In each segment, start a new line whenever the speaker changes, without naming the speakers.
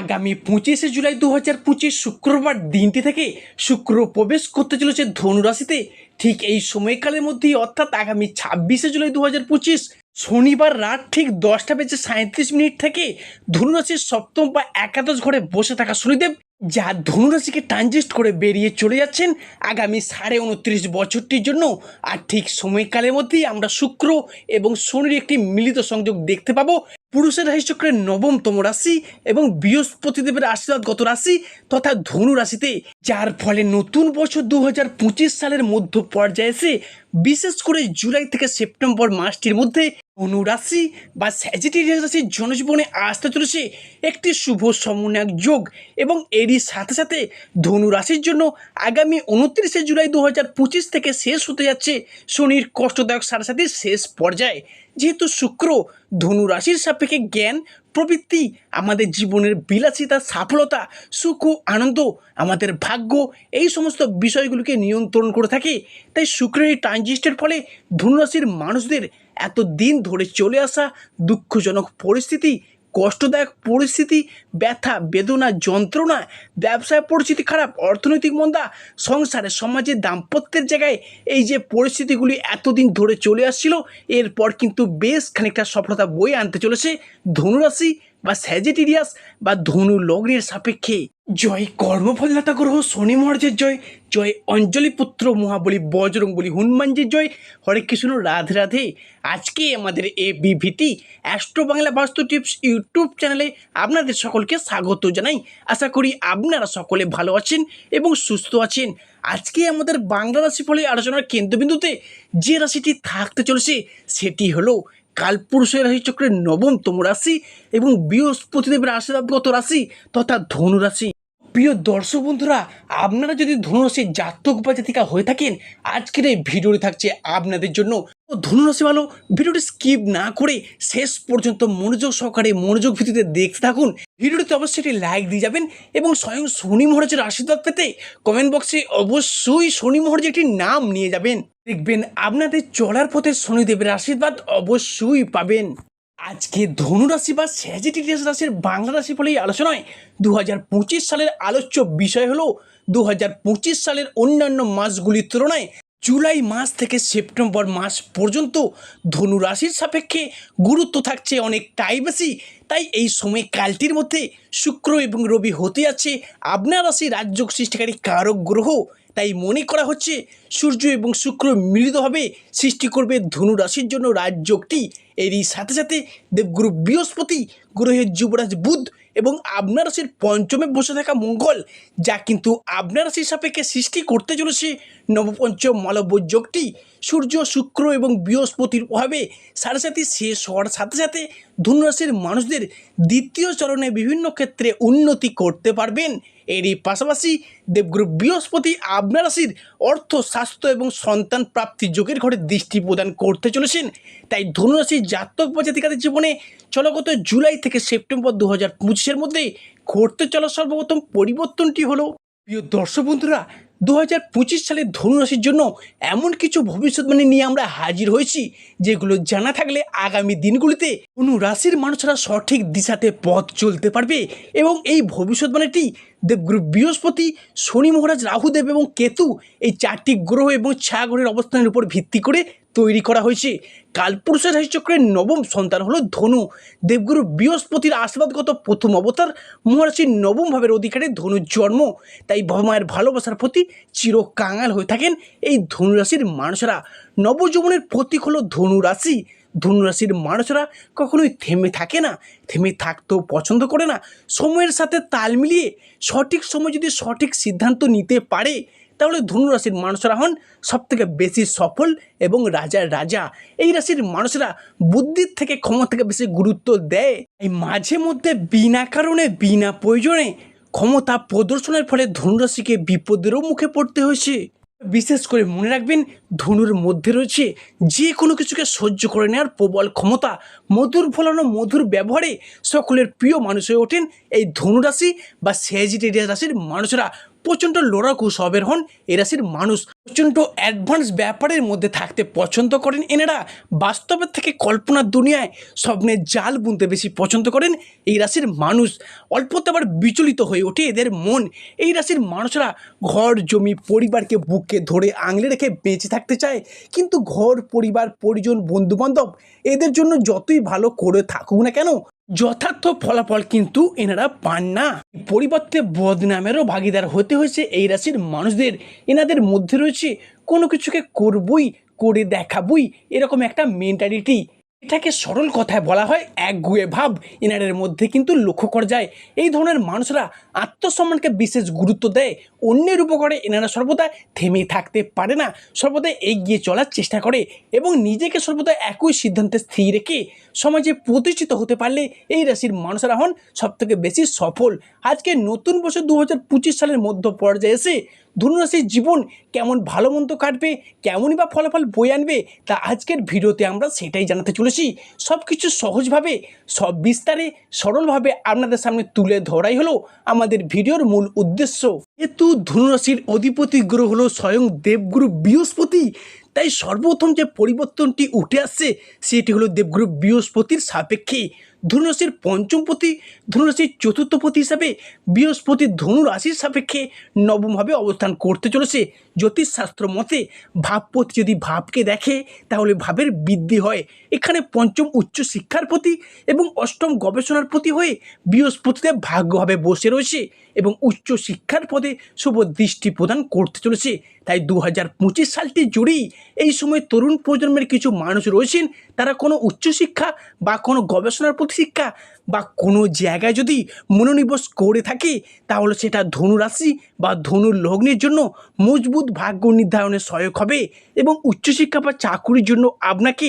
আগামী পঁচিশে জুলাই দু হাজার পঁচিশ শুক্রবার দিনটি থেকে শুক্র প্রবেশ করতে চলেছে ধনুরাশিতে ঠিক এই সময়কালের মধ্যেই অর্থাৎ আগামী ছাব্বিশে জুলাই দু হাজার পঁচিশ শনিবার রাত ঠিক দশটা বেজে সাঁত্রিশ মিনিট থেকে ধনুরাশির সপ্তম বা একাদশ ঘরে বসে থাকা শনিদেব, যা ধনুরাশিকে ট্রানজিস্ট করে বেরিয়ে চলে যাচ্ছেন আগামী সাড়ে উনত্রিশ বছরটির জন্য। আর ঠিক সময়কালের মধ্যেই আমরা শুক্র এবং শনির একটি মিলিত সংযোগ দেখতে পাবো। পুরুষের রাশিচক্রের নবমতম রাশি এবং বৃহস্পতিদেবের আশীর্বাদগত রাশি তথা ধনু রাশিতে, যার ফলে নতুন বছর দু হাজার পঁচিশ সালের মধ্য পর্যায়ে এসে, বিশেষ করে জুলাই থেকে সেপ্টেম্বর মাসটির মধ্যে অনুরাশি বা স্যাজিটেরিয়াস রাশির জনজীবনে আসতে চলেছে। একটি শুভ সমন্বয়ক যোগ এবং এরই সাথে সাথে ধনু রাশির জন্য আগামী উনত্রিশে জুলাই দু হাজার পঁচিশ থেকে শেষ হতে যাচ্ছে শনির কষ্টদায়ক সারাসাতির শেষ পর্যায়ে। যেহেতু শুক্র ধনু রাশির সাপেক্ষে জ্ঞান, প্রবৃত্তি, আমাদের জীবনের বিলাসিতা সফলতা সুখ ও আনন্দ, আমাদের ভাগ্য এই সমস্ত বিষয়গুলোকে নিয়ন্ত্রণ করে থাকে। তাই শুক্রের এই ট্রানজিস্টের ফলে ধনুরাশির মানুষদের এত দিন ধরে চলে আসা দুঃখজনক পরিস্থিতি, কষ্টদায়ক পরিস্থিতি, ব্যথা, বেদনা, যন্ত্রণা, ব্যবসায় পরিস্থিতি খারাপ, অর্থনৈতিক মন্দা, সংসারে, সমাজে দাম্পত্যের জায়গায় এই যে পরিস্থিতিগুলি এতদিন ধরে চলে আসছিল, এরপর কিন্তু বেশ খানিকটা সফলতা বই আনতে চলেছে ধনুরাশি বা স্যাজিটেরিয়াস বা ধনু লগ্নের সাপেক্ষে। জয় কর্মফলদাতা গ্রহ, শনি মহারাজের জয় জয় অঞ্জলি পুত্র মহাবলী বজরং বলি হনুমানজির জয়। হরে কৃষ্ণ, রাধে রাধে। আজকে আমাদের এ বিভিটি অ্যাস্ট্রো বাংলা বাস্তু টিপস ইউটিউব চ্যানেলে আপনাদের সকলকে স্বাগত জানাই। আশা করি আপনারা সকলে ভালো আছেন এবং সুস্থ আছেন। আজকে আমাদের বাংলা রাশি ফলে আলোচনার কেন্দ্রবিন্দুতে যে রাশিটি থাকতে চলেছে, সেটি হলো কালপুরুষের রাশিচক্রের নবমতম রাশি এবং বৃহস্পতিদেবের আশীর্বাদগত রাশি তথা ধনু রাশি। প্রিয় দর্শক বন্ধুরা, আপনারা যদি ধনুরাশির জাতক বা জাতিকা হয়ে থাকেন, আজকের এই ভিডিওটি থাকছে আপনাদের জন্য। ধনুরাশি ভালো ভিডিওটি স্কিপ না করে শেষ পর্যন্ত মনোযোগ সহকারে মনোযোগ ভিত্তিতে দেখতে থাকুন। ভিডিওটিতে অবশ্যই একটি লাইক দিয়ে যাবেন এবং স্বয়ং শনি মহারাজের আশীর্বাদ পেতে কমেন্ট বক্সে অবশ্যই শনি মহারাজের একটি নাম নিয়ে যাবেন। দেখবেন আপনাদের চলার পথে শনিদেবের আশীর্বাদ অবশ্যই পাবেন। আজকে ধনুরাশি বা স্যাজিটেরিয়াস রাশির বাংলা রাশি ফলেই আলোচনায় দু হাজার পঁচিশ সালের আলোচ্য বিষয় হলো দু হাজার পঁচিশ সালের অন্যান্য মাসগুলির তুলনায় জুলাই মাস থেকে সেপ্টেম্বর মাস পর্যন্ত ধনু রাশির সাপেক্ষে গুরুত্ব থাকছে অনেকটাই বেশি। তাই এই সময় কালটির মধ্যে শুক্র এবং রবি হতে আছে আপনার রাশি রাজ্য সৃষ্টিকারী কারক গ্রহ তাই মনে করা হচ্ছে সূর্য এবং শুক্র মিলিতভাবে সৃষ্টি করবে ধনু রাশির জন্য রাজযোগটি। এরই সাথে সাথে দেবগুরু বৃহস্পতি গ্রহের যুবরাজ বুধ এবং আপনার রাশির পঞ্চমে বসে থাকা মঙ্গল, যা কিন্তু আপনার রাশির সাপেক্ষে সৃষ্টি করতে চলেছে নবপঞ্চম মালব্য যোগটি। সূর্য, শুক্র এবং বৃহস্পতির অভাবে সাড়ে সাথে শেষ হওয়ার সাথে সাথে ধনুরাশির মানুষদের দ্বিতীয় চরণে বিভিন্ন ক্ষেত্রে উন্নতি করতে পারবেন। এরই পাশাপাশি দেবগুরু বৃহস্পতি আপনার রাশির অর্থ, স্বাস্থ্য এবং সন্তান প্রাপ্তি যোগের ঘরে দৃষ্টি প্রদান করতে চলেছেন। তাই ধনুরাশির জাতক বা জাতিকাদের জীবনে চলগত জুলাই থেকে সেপ্টেম্বর দু হাজার পঁচিশের মধ্যে ঘটতে চলা সর্বপ্রথম পরিবর্তনটি হলো, প্রিয় দর্শক বন্ধুরা দু হাজার পঁচিশ সালের ধনুরাশির জন্য এমন কিছু ভবিষ্যৎবাণী নিয়ে আমরা হাজির হয়েছি, যেগুলো জানা থাকলে আগামী দিনগুলিতে কোনো রাশির মানুষরা সঠিক দিশাতে পথ চলতে পারবে এবং এই ভবিষ্যৎবাণীটি দেবগুরু বৃহস্পতি, শনি মহারাজ, রাহুদেব এবং কেতু এই চারটি গ্রহ এবং ছায়া গ্রহের অবস্থানের উপর ভিত্তি করে তৈরি করা হয়েছে। কালপুরুষের রাশিচক্রের নবম সন্তান হলো ধনু। দেবগুরু বৃহস্পতির আশীর্বাদগত প্রথম অবতার মহারাশির নবম ভাবের অধিকারী ধনুর জন্ম। তাই বাবা মায়ের ভালোবাসার প্রতি চির কাঙাল হয়ে থাকেন এই ধনুরাশির মানুষরা। নবযৌবনের প্রতীক হলো ধনু রাশি ধনুরাশির মানুষরা কখনোই থেমে থাকে না, থেমে থাকতেও পছন্দ করে না। সময়ের সাথে তাল মিলিয়ে সঠিক সময় যদি সঠিক সিদ্ধান্ত নিতে পারে, তাহলে ধনুরাশির মানুষরা হন সবথেকে বেশি সফল এবং রাজার রাজা। এই রাশির মানুষরা বুদ্ধির থেকে ক্ষমতাকে বেশি গুরুত্ব দেয়। এই মাঝে মধ্যে বিনা কারণে, বিনা প্রয়োজনে ক্ষমতা প্রদর্শনের ফলে ধনুরাশিকে বিপদেরও মুখে পড়তে হয়েছে। বিশেষ করে মনে রাখবেন, ধনুর মধ্যে রয়েছে যে কোনো কিছুকে সহ্য করে নেওয়ার প্রবল ক্ষমতা। মধুর ফলানো মধুর ব্যবহারে সকলের প্রিয় মানুষ হয়ে ওঠেন এই ধনুরাশি বা স্যাজিটেরিয়াস রাশির মানুষরা। প্রচণ্ড লড়াকু স্বভাবের হন এ রাশির মানুষ। প্রচণ্ড অ্যাডভান্স ব্যাপারের মধ্যে থাকতে পছন্দ করেন এনারা। বাস্তবের থেকে কল্পনার দুনিয়ায় স্বপ্নের জাল বুনতে বেশি পছন্দ করেন এই রাশির মানুষ। অল্পতে আবার বিচলিত হয়ে ওঠে এদের মন। এই রাশির মানুষরা ঘর, জমি, পরিবারকে বুকে ধরে আঙলে রেখে বেঁচে থাকতে চায়। কিন্তু ঘর, পরিবার, পরিজন, বন্ধুবান্ধব এদের জন্য যতই ভালো করে থাকুক না কেন যথার্থ ফলাফল কিন্তু এনারা পান না। পরিবর্তে বদনামেরও ভাগিদার হতে হয়েছে এই রাশির মানুষদের। এনাদের মধ্যে রয়েছে, কোনো কিছুকে করবই, করে দেখাবই, এরকম একটা মেন্টালিটি এটাকে সরল কথায় বলা হয় এক একগুয়ে ভাব। এনাদের মধ্যে কিন্তু লক্ষ্য করা যায়, এই ধরনের মানুষরা আত্মসম্মানকে বিশেষ গুরুত্ব দেয়। অন্যের উপকারে এনারা সর্বদা থেমে থাকতে পারে না, সর্বদা এগিয়ে চলার চেষ্টা করে এবং নিজেকে সর্বদা একই সিদ্ধান্তে স্থির রেখে সমাজে প্রতিষ্ঠিত হতে পারলে এই রাশির মানুষরা হন সবথেকে বেশি সফল। আজকে নতুন বছর দু হাজার পঁচিশ সালের মধ্য পর্যায়ে এসে ধনুরাশির জীবন কেমন ভালো মন্দ কাটবে, কেমনই বা ফলাফল বই আনবে, তা আজকের ভিডিওতে আমরা সেটাই জানাতে চলেছি। সব কিছু সহজভাবে, সব বিস্তারে, সরলভাবে আপনাদের সামনে তুলে ধরাই হলো আমাদের ভিডিওর মূল উদ্দেশ্য। যেহেতু ধনুরাশির অধিপতি গ্রহ হলো স্বয়ং দেবগুরু বৃহস্পতি, তাই সর্বপ্রথম যে পরিবর্তনটি উঠে আসছে, সেটি হলো দেবগুরু বৃহস্পতির সাপেক্ষে। ধনুরাশির পঞ্চমপতি ধনুরাশির চতুর্থপতি হিসাবে বৃহস্পতি ধনু রাশির সাপেক্ষে নবমভাবে অবস্থান করতে চলেছে। জ্যোতিষশাস্ত্র মতে, ভাবপতি যদি ভাবকে দেখে, তাহলে ভাবের বৃদ্ধি হয়। এখানে পঞ্চম উচ্চ শিক্ষার প্রতি এবং অষ্টম গবেষণার প্রতি হয়ে বৃহস্পতিতে ভাগ্যভাবে বসে রয়েছে এবং উচ্চ শিক্ষার পদে শুভ দৃষ্টি প্রদান করতে চলেছে। তাই দু হাজার পঁচিশ সালটি জুড়েই এই সময় তরুণ প্রজন্মের কিছু মানুষ রয়েছেন, তারা কোনো উচ্চশিক্ষা বা কোনো গবেষণার প্রতি শিক্ষা বা কোনো জায়গায় যদি মনোনিবেশ করে থাকে, তাহলে সেটা ধনুরাশি বা ধনুর লগ্নের জন্য মজবুত ভাগ্য নির্ধারণে সহায়ক হবে এবং উচ্চশিক্ষা বা চাকুরির জন্য আপনাকে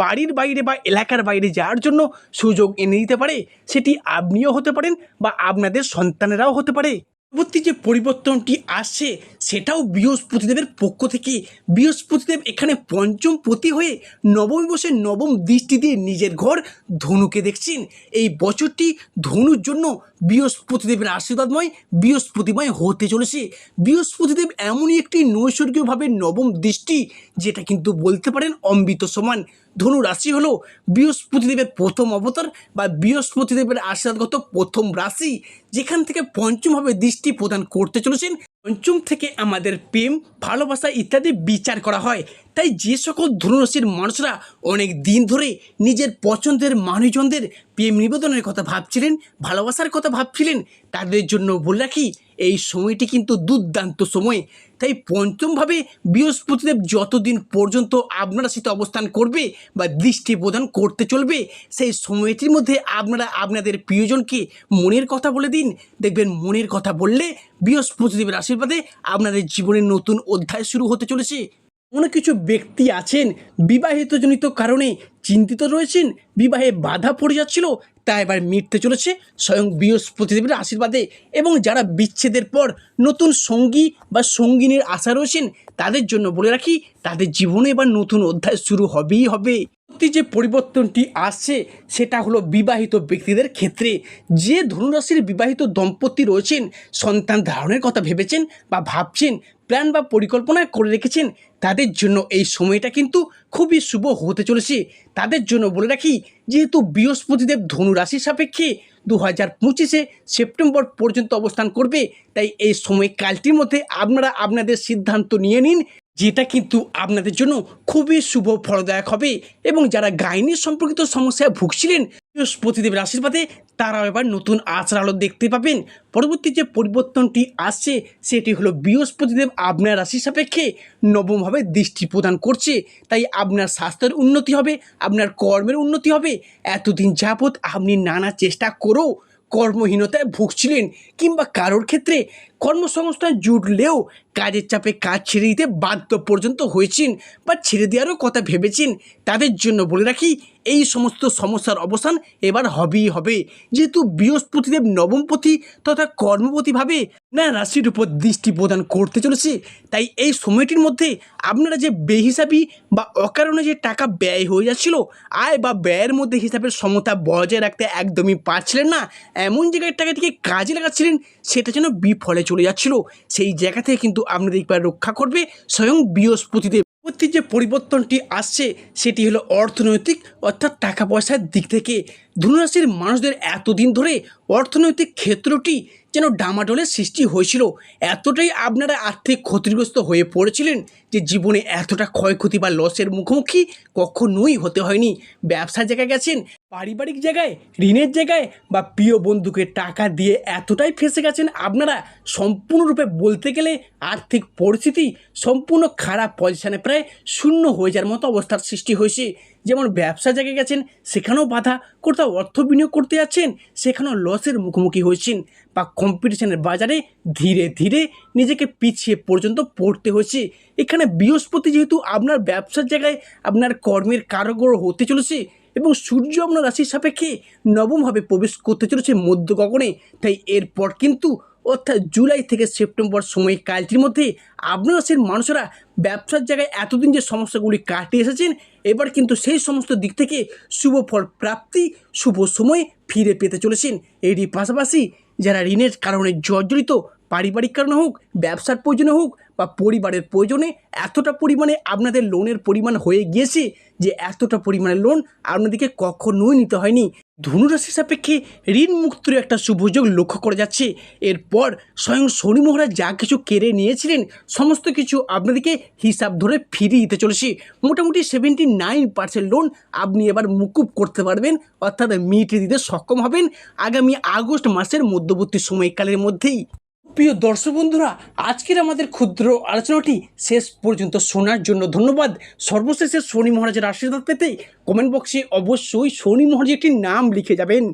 বাড়ির বাইরে বা এলাকার বাইরে যাওয়ার জন্য সুযোগ এনে দিতে পারে। সেটি আপনিও হতে পারেন বা আপনাদের সন্তানেরাও হতে পারে। পরবর্তী যে পরিবর্তনটি আসছে, সেটাও বৃহস্পতিদেবের পক্ষ থেকে। বৃহস্পতিদেব এখানে পঞ্চম পতি হয়ে নবম বসে নবম দৃষ্টি দিয়ে নিজের ঘর ধনুকে দেখছেন। এই বছরটি ধনুর জন্য বৃহস্পতিদেবের আশীর্বাদময়, বৃহস্পতিময় হতে চলেছে। বৃহস্পতিদেব এমনই একটি নৈসর্গিকভাবে নবম দৃষ্টি, যেটা কিন্তু বলতে পারেন অমৃত সমান ধনু রাশি হলো বৃহস্পতিদেবের প্রথম অবতার বা বৃহস্পতিদেবের আশীর্বাদগত প্রথম রাশি, যেখান থেকে পঞ্চমভাবে দৃষ্টি প্রদান করতে চলেছেন। পঞ্চম থেকে আমাদের প্রেম, ভালোবাসা ইত্যাদি বিচার করা হয়। তাই যে সকল ধনুরাশির মানুষরা অনেক দিন ধরে নিজের পছন্দের মানুষজনদের প্রেম নিবেদনের কথা ভাবছিলেন, ভালোবাসার কথা ভাবছিলেন, তাদের জন্য বলে রাখি এই সময়টি কিন্তু দুর্দান্ত সময়। তাই পঞ্চমভাবে বৃহস্পতিদেব যতদিন পর্যন্ত আপনার রাশিতে অবস্থান করবে বা দৃষ্টি প্রদান করতে চলবে, সেই সময়টির মধ্যে আপনারা আপনাদের প্রিয়জনকে মনের কথা বলে দিন। দেখবেন মনের কথা বললে বৃহস্পতিদেবের আশীর্বাদে আপনাদের জীবনের নতুন অধ্যায় শুরু হতে চলেছে। কোনো কিছু ব্যক্তি আছেন বিবাহিতজনিত কারণে চিন্তিত রয়েছেন, বিবাহে বাধা পড়ে যাচ্ছিল তা এবার মিটতে চলেছে স্বয়ং বৃহস্পতিদেবের আশীর্বাদে। এবং যারা বিচ্ছেদের পর নতুন সঙ্গী বা সঙ্গিনীর আশা রয়েছেন, তাদের জন্য বলে রাখি, তাদের জীবনে এবার নতুন অধ্যায় শুরু হবেই হবে। যে পরিবর্তনটি আসছে, সেটা হলো বিবাহিত ব্যক্তিদের ক্ষেত্রে। যে ধনুরাশির বিবাহিত দম্পতি রয়েছেন, সন্তান ধারণের কথা ভেবেছেন বা ভাবছেন, প্ল্যান বা পরিকল্পনা করে রেখেছেন, তাদের জন্য এই সময়টা কিন্তু খুবই শুভ হতে চলেছে। তাদের জন্য বলে রাখি, যেহেতু বৃহস্পতিদেব ধনু রাশির সাপেক্ষে দু হাজার পঁচিশে সেপ্টেম্বর পর্যন্ত অবস্থান করবে, তাই এই সময় সময়কালটির মধ্যে আপনারা আপনাদের সিদ্ধান্ত নিয়ে নিন। যেটা কিন্তু আপনাদের জন্য খুবই শুভ, ফলদায়ক হবে। এবং যারা গাইনি সম্পর্কিত সমস্যায় ভুগছিলেন, বৃহস্পতিদেবের আশীর্বাদে তারাও এবার নতুন আচার আলো দেখতে পাবেন। পরবর্তী যে পরিবর্তনটি আসছে, সেটি হলো বৃহস্পতিদেব আপনার রাশি সাপেক্ষে নবমভাবে দৃষ্টি প্রদান করছে। তাই আপনার স্বাস্থ্যের উন্নতি হবে, আপনার কর্মের উন্নতি হবে। এতদিন যাবৎ আপনি নানা চেষ্টা করেও কর্মহীনতায় ভুগছিলেন কিংবা কারোর ক্ষেত্রে কর্মসংস্থান জুটলেও কাজের চাপে কাজ ছেড়ে দিতে বাধ্য পর্যন্ত হয়েছেন বা ছেড়ে দেওয়ারও কথা ভেবেছেন, তাদের জন্য বলে রাখি এই সমস্ত সমস্যার অবসান এবার হবেই হবে। যেহেতু বৃহস্পতিদেব নবমপতি তথা কর্মপতিভাবে না রাশির উপর দৃষ্টি প্রদান করতে চলেছে, তাই এই সময়টির মধ্যে আপনারা যে বেহিসাবি বা অকারণে যে টাকা ব্যয় হয়ে যাচ্ছিল, আয় বা ব্যয়ের মধ্যে হিসাবের সমতা বজায় রাখতে একদমই পারছিলেন না। এমন জায়গায় টাকাটিকে কাজে লাগাচ্ছিলেন, সেটা যেন বিফলে চলে যাচ্ছিল। সেই জায়গা থেকে কিন্তু আপনাদের একবার রক্ষা করবে স্বয়ং বৃহস্পতিদেব। পরবর্তী যে পরিবর্তনটি আসছে, সেটি হলো অর্থনৈতিক, অর্থাৎ টাকা পয়সার দিক থেকে। ধনুরাশির মানুষদের এতদিন ধরে অর্থনৈতিক ক্ষেত্রটি যেন ডামাডোলের সৃষ্টি হয়েছিল। এতটাই আপনারা আর্থিক ক্ষতিগ্রস্ত হয়ে পড়েছিলেন যে জীবনে এতটা ক্ষয়ক্ষতি বা লসের মুখোমুখি কখনোই হতে হয়নি। ব্যবসা জায়গায় গেছেন পারিবারিক জায়গায়, ঋণের জায়গায় বা প্রিয় বন্ধুকে টাকা দিয়ে এতটাই ফেসে গেছেন আপনারা, সম্পূর্ণরূপে বলতে গেলে আর্থিক পরিস্থিতি সম্পূর্ণ খারাপ পজিশানে প্রায় শূন্য হয়ে যাওয়ার মতো অবস্থার সৃষ্টি হয়েছে। যেমন ব্যবসা জায়গায় গেছেন, সেখানেও বাধা, কোথাও অর্থ বিনিয়োগ করতে যাচ্ছেন, সেখানেও লসের মুখোমুখি হয়েছেন বা কম্পিটিশনের বাজারে ধীরে ধীরে নিজেকে পিছিয়ে পর্যন্ত পড়তে হয়েছে। এখানে বৃহস্পতি যেহেতু আপনার ব্যবসার জায়গায় আপনার কর্মের কারগর হতে চলেছে এবং সূর্য আপনার রাশির সাপেক্ষে নবমভাবে প্রবেশ করতে চলেছে মধ্য গগনে। তাই এরপর কিন্তু অর্থাৎ জুলাই থেকে সেপ্টেম্বর সময়কালটির মধ্যে আপনার রাশির মানুষেরা ব্যবসার জায়গায় এতদিন যে সমস্যাগুলি কাটিয়ে এসেছেন, এবার কিন্তু সেই সমস্ত দিক থেকে শুভ ফল প্রাপ্তি, শুভ সময় ফিরে পেতে চলেছেন। এরই পাশাপাশি যারা ঋণের কারণে জর্জরিত পারিবারিক কারণে হোক, ব্যবসার প্রয়োজনে হোক বা পরিবারের প্রয়োজনে এতটা পরিমাণে আপনাদের লোনের পরিমাণ হয়ে গিয়েছে যে এতটা পরিমাণে লোন আপনাদেরকে কখনোই নিতে হয়নি। ধনুরাশি সাপেক্ষে ঋণ মুক্তির একটা সুযোগ লক্ষ্য করা যাচ্ছে। এরপর স্বয়ং শনি মহারাজ যা কিছু কেড়ে নিয়েছিলেন, সমস্ত কিছু আপনাদেরকে হিসাব ধরে ফিরিয়ে দিতে চলেছে। মোটামুটি সেভেন্টি নাইন পার্সেন্ট লোন আপনি এবার মুকুব করতে পারবেন, অর্থাৎ মিটিয়ে দিতে সক্ষম হবেন আগামী আগস্ট মাসের মধ্যবর্তী সময়কালের মধ্যেই। প্রিয় দর্শক বন্ধুরা, আজকের আমাদের ক্ষুদ্র আলোচনাটি শেষ পর্যন্ত শোনার জন্য ধন্যবাদ। সর্বশেষে শনি মহারাজের আশীর্বাদ পেতে কমেন্ট বক্সে অবশ্যই শনি মহারাজ একটি নাম লিখে যাবেন।